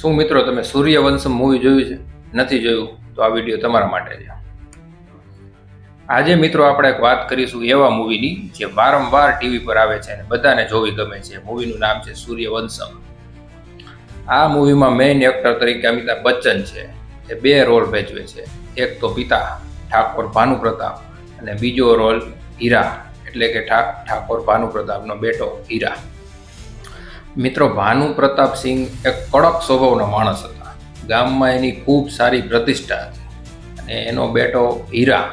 શું મિત્રો તમે સૂર્યવંશમ મૂવી જોયું છે? નથી જોયું? તો આ વીડિયો તમારા માટે છે. આજે મિત્રો આપણે એક વાત કરીશું એવા મૂવીની જે વારંવાર ટીવી પર આવે છે અને બધાને જોવી ગમે છે. મૂવીનું નામ છે સૂર્યવંશમ. આ મૂવીમાં મેઇન એક્ટર તરીકે અમિતાભ બચ્ચન છે. એ બે રોલ ભજવે છે. એક તો પિતા ઠાકોર ભાનુપ્રતાપ અને બીજો રોલ હીરા. એટલે કે ઠાકોર ભાનુપ્રતાપનો બેટો હીરા. મિત્રો, ભાનુ પ્રતાપ સિંહ એક કડક સ્વભાવનો માણસ હતા. ગામમાં એની ખૂબ સારી પ્રતિષ્ઠા હતી. અને એનો બેટો હીરા,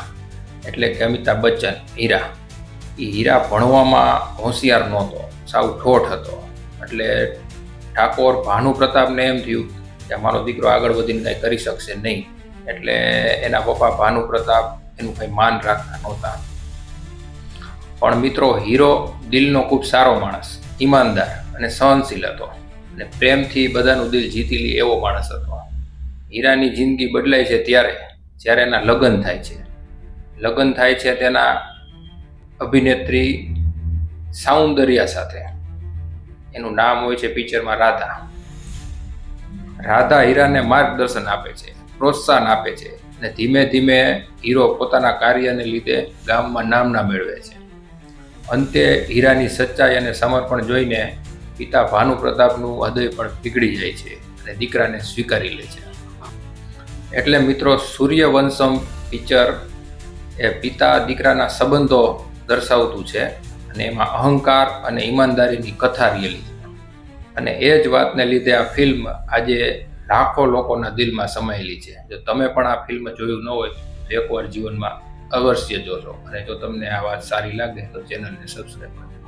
એટલે કે અમિતાભ બચ્ચન હીરા. એ હીરા ભણવામાં હોશિયાર નહોતો, સાવ ઠોઠ હતો. એટલે ઠાકોર ભાનુ પ્રતાપને એમ થયું કે અમારો દીકરો આગળ વધીને કંઈ કરી શકશે નહીં. એટલે એના પપ્પા ભાનુ પ્રતાપ એનું કંઈ માન રાખતા નહોતા. પણ મિત્રો, હીરો દિલનો ખૂબ સારો માણસ, ઈમાનદાર. અને સહનશીલ હતો. અને પ્રેમથી બધાનું દિલ જીતી લે એવો માણસ હતો. હીરાની જિંદગી બદલાય છે ત્યારે, જ્યારે એના લગ્ન થાય છે. લગ્ન થાય છે તેના અભિનેત્રી સૌંદર્યા સાથે. એનું નામ હોય છે પિક્ચરમાં રાધા. રાધા હીરાને માર્ગદર્શન આપે છે, પ્રોત્સાહન આપે છે અને ધીમે ધીમે હીરો પોતાના કાર્યને લીધે ગામમાં નામના મેળવે છે. અંતે હીરાની સચ્ચાઈ અને સમર્પણ જોઈને પિતા ભાનુ પ્રતાપનું હૃદય પણ પીગળી જાય છે અને દીકરાને સ્વીકારી લે છે. એટલે મિત્રો, સૂર્યવંશમ પિક્ચર એ પિતા દીકરાના સંબંધો દર્શાવતું છે અને એમાં અહંકાર અને ઈમાનદારીની કથા રહેલી છે. અને એ જ વાતને લીધે આ ફિલ્મ આજે લાખો લોકોના દિલમાં સમાયેલી છે. જો તમે પણ આ ફિલ્મ જોયું ન હોય, તો એકવાર જીવનમાં અવશ્ય જોશો અને જો તમને આ વાત સારી લાગે, તો ચેનલને સબસ્ક્રાઈબ કરજો.